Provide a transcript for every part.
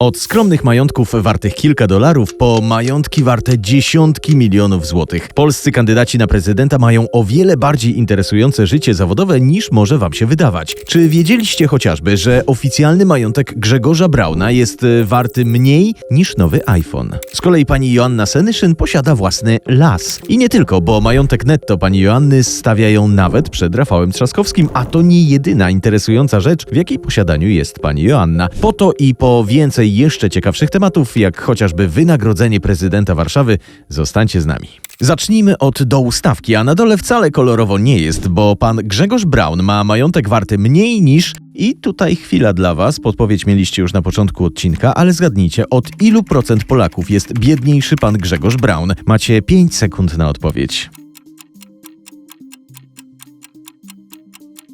Od skromnych majątków wartych kilka dolarów po majątki warte dziesiątki milionów złotych. Polscy kandydaci na prezydenta mają o wiele bardziej interesujące życie zawodowe niż może wam się wydawać. Czy wiedzieliście chociażby, że oficjalny majątek Grzegorza Brauna jest e, warty mniej niż nowy iPhone? Z kolei pani Joanna Senyszyn posiada własny las. I nie tylko, bo majątek netto pani Joanny stawiają nawet przed Rafałem Trzaskowskim, a to nie jedyna interesująca rzecz, w jakiej posiadaniu jest pani Joanna. Po to i po więcej jeszcze ciekawszych tematów, jak chociażby wynagrodzenie prezydenta Warszawy, zostańcie z nami. Zacznijmy od dołu stawki, a na dole wcale kolorowo nie jest, bo pan Grzegorz Braun ma majątek warty mniej niż i tutaj chwila dla Was. Podpowiedź mieliście już na początku odcinka, ale zgadnijcie, od ilu procent Polaków jest biedniejszy pan Grzegorz Braun? Macie 5 sekund na odpowiedź.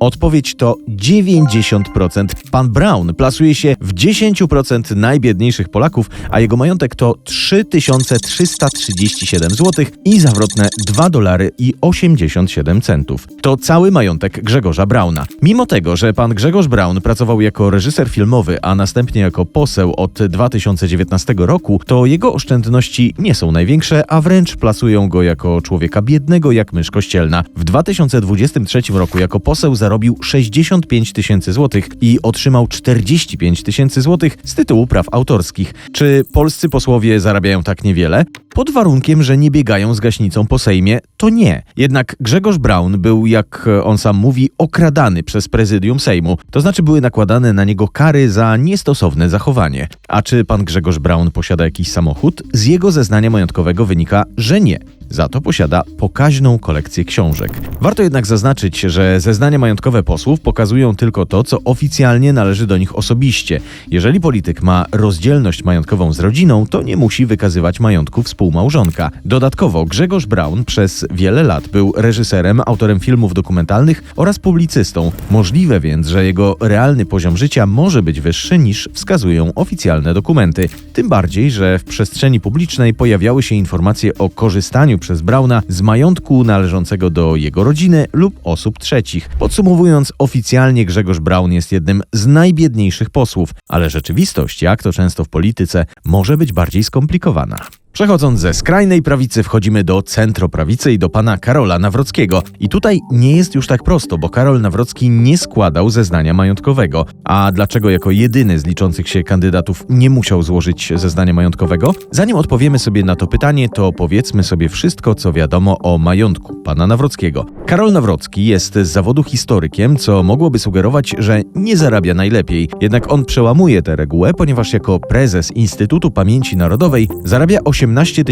Odpowiedź to 90%. Pan Brown plasuje się w 10% najbiedniejszych Polaków, a jego majątek to 3337 zł i zawrotne 2 dolary i 87 centów. To cały majątek Grzegorza Brauna. Mimo tego, że pan Grzegorz Braun pracował jako reżyser filmowy, a następnie jako poseł od 2019 roku, to jego oszczędności nie są największe, a wręcz plasują go jako człowieka biednego jak mysz kościelna. W 2023 roku jako poseł zarobił 65 tysięcy złotych i otrzymał 45 tysięcy złotych z tytułu praw autorskich. Czy polscy posłowie zarabiają tak niewiele? Pod warunkiem, że nie biegają z gaśnicą po Sejmie, to nie. Jednak Grzegorz Braun był, jak on sam mówi, okradany przez prezydium Sejmu. To znaczy były nakładane na niego kary za niestosowne zachowanie. A czy pan Grzegorz Braun posiada jakiś samochód? Z jego zeznania majątkowego wynika, że nie. Za to posiada pokaźną kolekcję książek. Warto jednak zaznaczyć, że zeznania majątkowe posłów pokazują tylko to, co oficjalnie należy do nich osobiście. Jeżeli polityk ma rozdzielność majątkową z rodziną, to nie musi wykazywać majątku współmałżonka. Dodatkowo Grzegorz Braun przez wiele lat był reżyserem, autorem filmów dokumentalnych oraz publicystą. Możliwe więc, że jego realny poziom życia może być wyższy niż wskazują oficjalne dokumenty. Tym bardziej, że w przestrzeni publicznej pojawiały się informacje o korzystaniu przez Brauna z majątku należącego do jego rodziny lub osób trzecich. Podsumowując, oficjalnie Grzegorz Braun jest jednym z najbiedniejszych posłów, ale rzeczywistość, jak to często w polityce, może być bardziej skomplikowana. Przechodząc ze skrajnej prawicy wchodzimy do centroprawicy i do pana Karola Nawrockiego. I tutaj nie jest już tak prosto, bo Karol Nawrocki nie składał zeznania majątkowego. A dlaczego jako jedyny z liczących się kandydatów nie musiał złożyć zeznania majątkowego? Zanim odpowiemy sobie na to pytanie, to powiedzmy sobie wszystko, co wiadomo o majątku pana Nawrockiego. Karol Nawrocki jest z zawodu historykiem, co mogłoby sugerować, że nie zarabia najlepiej. Jednak on przełamuje tę regułę, ponieważ jako prezes Instytutu Pamięci Narodowej zarabia 8 18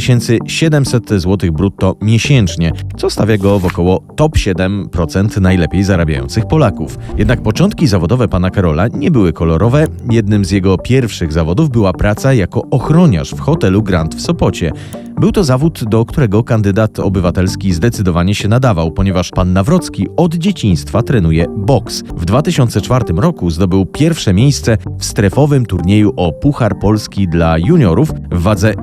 700 zł brutto miesięcznie, co stawia go w około top 7% najlepiej zarabiających Polaków. Jednak początki zawodowe pana Karola nie były kolorowe. Jednym z jego pierwszych zawodów była praca jako ochroniarz w hotelu Grand w Sopocie. Był to zawód, do którego kandydat obywatelski zdecydowanie się nadawał, ponieważ pan Nawrocki od dzieciństwa trenuje boks. W 2004 roku zdobył pierwsze miejsce w strefowym turnieju o Puchar Polski dla juniorów w wadze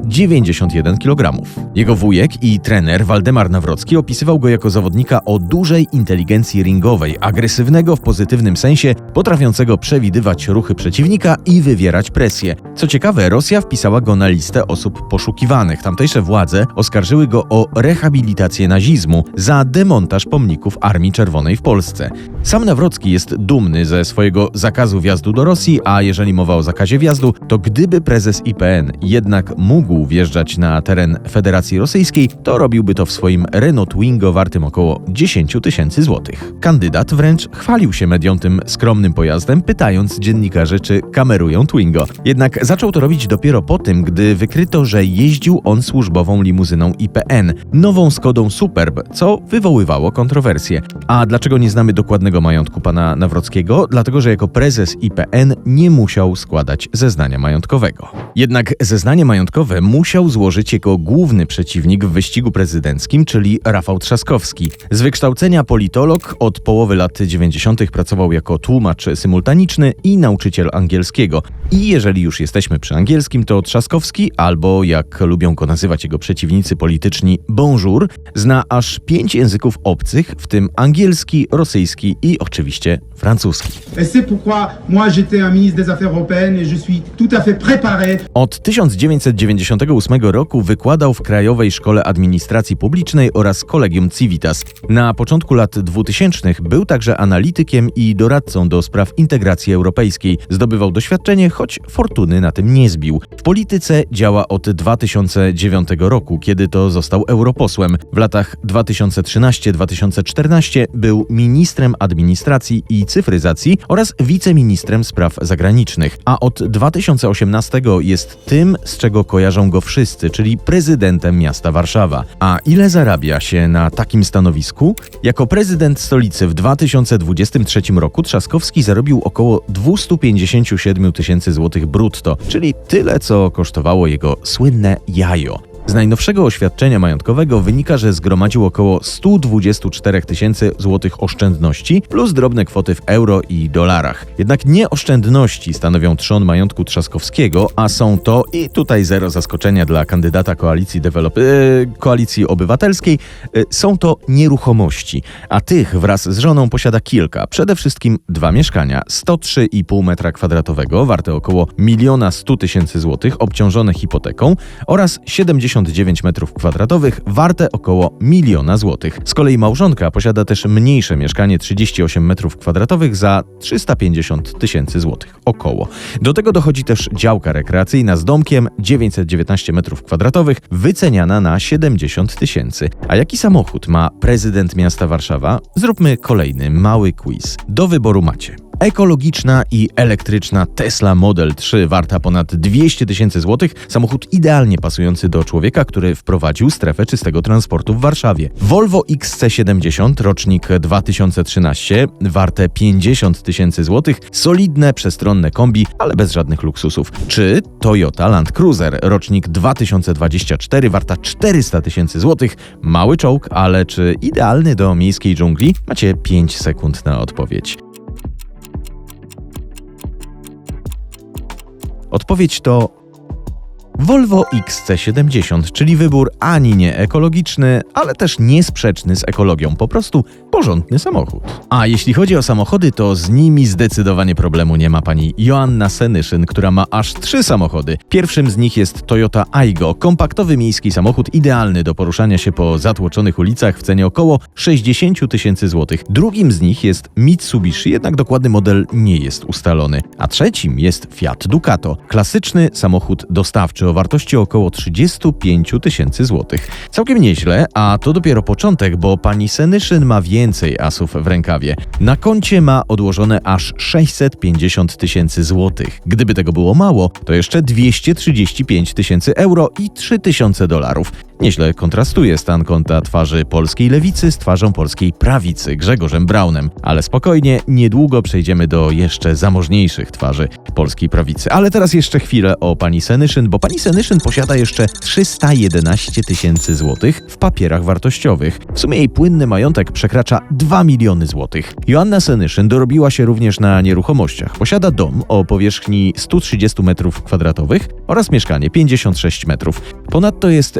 91 kg. Jego wujek i trener Waldemar Nawrocki opisywał go jako zawodnika o dużej inteligencji ringowej, agresywnego w pozytywnym sensie, potrafiącego przewidywać ruchy przeciwnika i wywierać presję. Co ciekawe, Rosja wpisała go na listę osób poszukiwanych. Tamtejsze władze oskarżyły go o rehabilitację nazizmu za demontaż pomników Armii Czerwonej w Polsce. Sam Nawrocki jest dumny ze swojego zakazu wjazdu do Rosji, a jeżeli mowa o zakazie wjazdu, to gdyby prezes IPN jednak mógł wjeżdżać na teren Federacji Rosyjskiej, to robiłby to w swoim Renault Twingo wartym około 10 tysięcy złotych. Kandydat wręcz chwalił się mediom tym skromnym pojazdem, pytając dziennikarzy, czy kamerują Twingo. Jednak zaczął to robić dopiero po tym, gdy wykryto, że jeździł on służbową limuzyną IPN, nową Skodą Superb, co wywoływało kontrowersje. A dlaczego nie znamy dokładnego majątku pana Nawrockiego? Dlatego, że jako prezes IPN nie musiał składać zeznania majątkowego. Jednak zeznanie majątkowe musiał złożyć złożyć jego główny przeciwnik w wyścigu prezydenckim, czyli Rafał Trzaskowski. Z wykształcenia politolog, od połowy lat 90. pracował jako tłumacz symultaniczny i nauczyciel angielskiego. I jeżeli już jesteśmy przy angielskim, to Trzaskowski, albo jak lubią go nazywać jego przeciwnicy polityczni, bonjour, zna aż pięć języków obcych, w tym angielski, rosyjski i oczywiście francuski. Od 1998 roku wykładał w Krajowej Szkole Administracji Publicznej oraz Collegium Civitas. Na początku lat 2000 był także analitykiem i doradcą do spraw integracji europejskiej. Zdobywał doświadczenie, choć fortuny na tym nie zbił. W polityce działa od 2009 roku, kiedy to został europosłem. W latach 2013-2014 był ministrem administracji i cyfryzacji oraz wiceministrem spraw zagranicznych, a od 2018 jest tym, z czego kojarzą go wszyscy, czyli prezydentem miasta Warszawa. A ile zarabia się na takim stanowisku? Jako prezydent stolicy w 2023 roku Trzaskowski zarobił około 257 tysięcy złotych brutto, czyli tyle, co kosztowało jego słynne jajo. Z najnowszego oświadczenia majątkowego wynika, że zgromadził około 124 tysięcy złotych oszczędności plus drobne kwoty w euro i dolarach. Jednak nie oszczędności stanowią trzon majątku Trzaskowskiego, a są to, i tutaj zero zaskoczenia dla kandydata koalicji, e, koalicji obywatelskiej, e, są to nieruchomości, a tych wraz z żoną posiada kilka, przede wszystkim dwa mieszkania, 103,5 m2 warte około 1 100 tysięcy złotych obciążone hipoteką oraz 70 69 m2, warte około miliona złotych. Z kolei małżonka posiada też mniejsze mieszkanie 38 m2 za 350 tysięcy złotych około. Do tego dochodzi też działka rekreacyjna z domkiem 919 m2, wyceniana na 70 tysięcy. A jaki samochód ma prezydent miasta Warszawa? Zróbmy kolejny mały quiz. Do wyboru macie Ekologiczna i elektryczna Tesla Model 3 warta ponad 200 tysięcy złotych, samochód idealnie pasujący do człowieka, który wprowadził strefę czystego transportu w Warszawie. Volvo XC70, rocznik 2013, warte 50 tysięcy złotych, solidne, przestronne kombi, ale bez żadnych luksusów. Czy Toyota Land Cruiser, rocznik 2024, warta 400 tysięcy złotych, mały czołg, ale czy idealny do miejskiej dżungli? Macie 5 sekund na odpowiedź. Odpowiedź to Volvo XC70, czyli wybór ani nie ekologiczny, ale też niesprzeczny z ekologią, po prostu porządny samochód. A jeśli chodzi o samochody, to z nimi zdecydowanie problemu nie ma pani Joanna Senyszyn, która ma aż trzy samochody. Pierwszym z nich jest Toyota Aygo, kompaktowy miejski samochód idealny do poruszania się po zatłoczonych ulicach w cenie około 60 tysięcy złotych. Drugim z nich jest Mitsubishi, jednak dokładny model nie jest ustalony. A trzecim jest Fiat Ducato, klasyczny samochód dostawczy o wartości około 35 tysięcy złotych. Całkiem nieźle, a to dopiero początek, bo pani Senyszyn ma więcej asów w rękawie. Na koncie ma odłożone aż 650 tysięcy złotych. Gdyby tego było mało, to jeszcze 235 tysięcy euro i 3 tysiące dolarów. Nieźle kontrastuje stan konta twarzy polskiej lewicy z twarzą polskiej prawicy, Grzegorzem Braunem. Ale spokojnie, niedługo przejdziemy do jeszcze zamożniejszych twarzy polskiej prawicy. Ale teraz jeszcze chwilę o pani Senyszyn, bo pani Senyszyn posiada jeszcze 311 tysięcy złotych w papierach wartościowych. W sumie jej płynny majątek przekracza 2 miliony złotych. Joanna Senyszyn dorobiła się również na nieruchomościach. Posiada dom o powierzchni 130 metrów kwadratowych oraz mieszkanie 56 metrów. Ponadto jest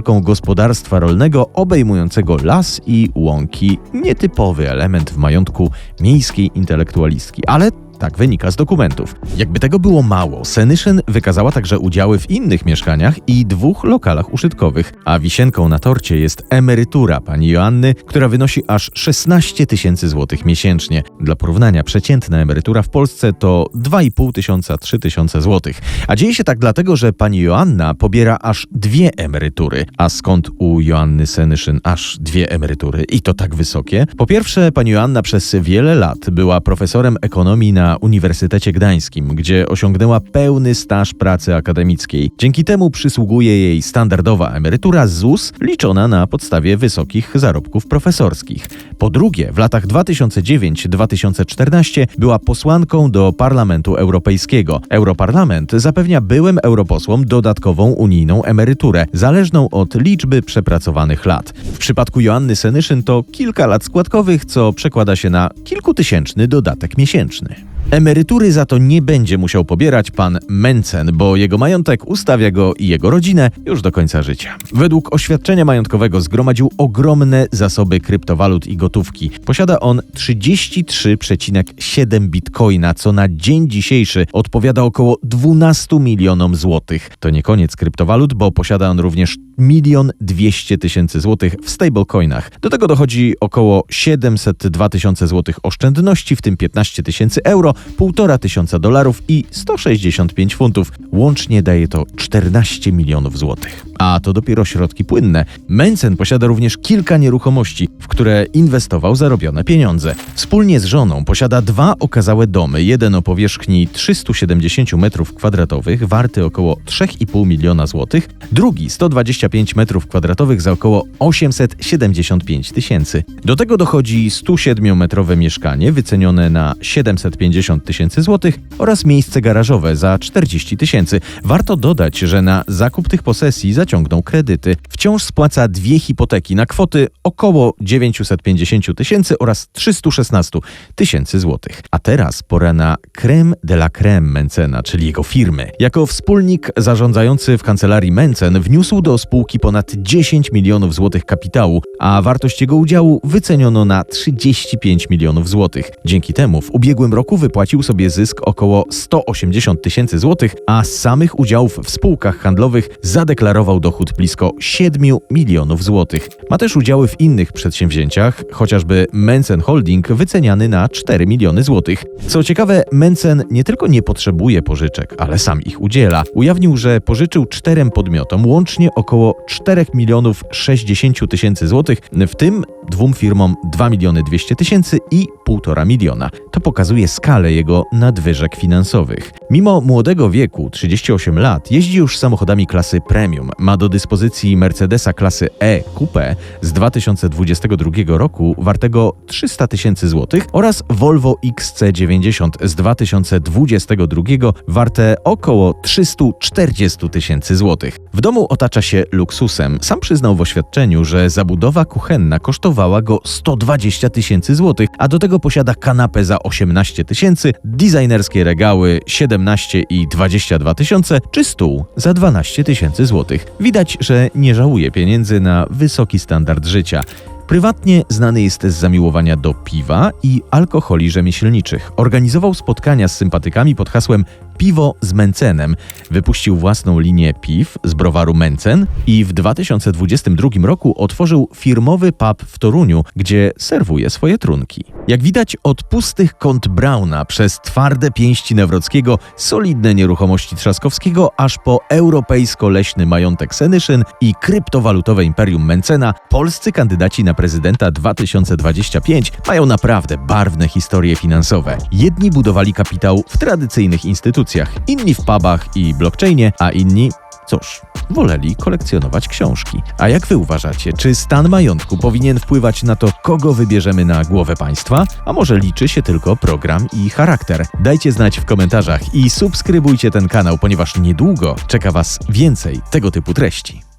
właścicielką gospodarstwa rolnego obejmującego las i łąki. Nietypowy element w majątku miejskiej intelektualistki, ale tak wynika z dokumentów. Jakby tego było mało, Senyszyn wykazała także udziały w innych mieszkaniach i dwóch lokalach użytkowych, a wisienką na torcie jest emerytura pani Joanny, która wynosi aż 16 tysięcy złotych miesięcznie. Dla porównania, przeciętna emerytura w Polsce to 2,5 tysiąca, 3 tysiące złotych. A dzieje się tak dlatego, że pani Joanna pobiera aż dwie emerytury. A skąd u Joanny Senyszyn aż dwie emerytury i to tak wysokie? Po pierwsze, pani Joanna przez wiele lat była profesorem ekonomii na Uniwersytecie Gdańskim, gdzie osiągnęła pełny staż pracy akademickiej. Dzięki temu przysługuje jej standardowa emerytura ZUS, liczona na podstawie wysokich zarobków profesorskich. Po drugie, w latach 2009-2014 była posłanką do Parlamentu Europejskiego. Europarlament zapewnia byłym europosłom dodatkową unijną emeryturę, zależną od liczby przepracowanych lat. W przypadku Joanny Senyszyn to kilka lat składkowych, co przekłada się na kilkutysięczny dodatek miesięczny. Emerytury za to nie będzie musiał pobierać pan Mencen, bo jego majątek ustawia go i jego rodzinę już do końca życia. Według oświadczenia majątkowego zgromadził ogromne zasoby kryptowalut i gotówki. Posiada on 33,7 bitcoina, co na dzień dzisiejszy odpowiada około 12 milionom złotych. To nie koniec kryptowalut, bo posiada on również milion 200 tysięcy złotych w stablecoinach. Do tego dochodzi około 702 tysiące złotych oszczędności, w tym 15 tysięcy euro, 1,5 tysiąca dolarów i 165 funtów. Łącznie daje to 14 milionów złotych. A to dopiero środki płynne. Mencen posiada również kilka nieruchomości, w które inwestował zarobione pieniądze. Wspólnie z żoną posiada dwa okazałe domy, jeden o powierzchni 370 m2, warty około 3,5 miliona złotych, drugi 125 m2 za około 875 tysięcy. Do tego dochodzi 107-metrowe mieszkanie wycenione na 750 tysięcy złotych oraz miejsce garażowe za 40 tysięcy. Warto dodać, że na zakup tych posesji zaciągnął kredyty. Wciąż spłaca dwie hipoteki na kwoty około 950 tysięcy oraz 316 tysięcy złotych. A teraz pora na creme de la creme Mencena, czyli jego firmy. Jako wspólnik zarządzający w kancelarii Mencen wniósł do spółki ponad 10 milionów złotych kapitału, a wartość jego udziału wyceniono na 35 milionów złotych. Dzięki temu w ubiegłym roku wypłacił sobie zysk około 180 tysięcy złotych, a z samych udziałów w spółkach handlowych zadeklarował dochód blisko 7 milionów złotych. Ma też udziały w innych przedsięwzięciach, chociażby Mencen Holding wyceniany na 4 miliony złotych. Co ciekawe, Mencen nie tylko nie potrzebuje pożyczek, ale sam ich udziela. Ujawnił, że pożyczył czterem podmiotom łącznie około 4 milionów 60 tysięcy złotych, w tym dwóm firmom 2 miliony 200 tysięcy i 1,5 miliona. To pokazuje skalę jego nadwyżek finansowych. Mimo młodego wieku, 38 lat, jeździ już samochodami klasy premium. Ma do dyspozycji Mercedesa klasy E Coupe z 2022 roku wartego 300 tysięcy złotych oraz Volvo XC90 z 2022 warte około 340 tysięcy złotych. W domu otacza się luksusem. Sam przyznał w oświadczeniu, że zabudowa kuchenna kosztowała go 120 tysięcy złotych, a do tego posiada kanapę za 18 tysięcy, designerskie regały 17 i 22 tysiące, czy stół za 12 tysięcy złotych. Widać, że nie żałuje pieniędzy na wysoki standard życia. Prywatnie znany jest z zamiłowania do piwa i alkoholi rzemieślniczych. Organizował spotkania z sympatykami pod hasłem Piwo z Mencenem. Wypuścił własną linię piw z browaru Mencen i w 2022 roku otworzył firmowy pub w Toruniu, gdzie serwuje swoje trunki. Jak widać, od pustych kąt Brauna przez twarde pięści Nawrockiego, solidne nieruchomości Trzaskowskiego, aż po europejsko-leśny majątek Senyszyn i kryptowalutowe imperium Mencena, polscy kandydaci na prezydenta 2025 mają naprawdę barwne historie finansowe. Jedni budowali kapitał w tradycyjnych instytucjach, inni w pubach i blockchainie, a inni Cóż, woleli kolekcjonować książki. A jak wy uważacie, czy stan majątku powinien wpływać na to, kogo wybierzemy na głowę państwa? A może liczy się tylko program i charakter? Dajcie znać w komentarzach i subskrybujcie ten kanał, ponieważ niedługo czeka was więcej tego typu treści.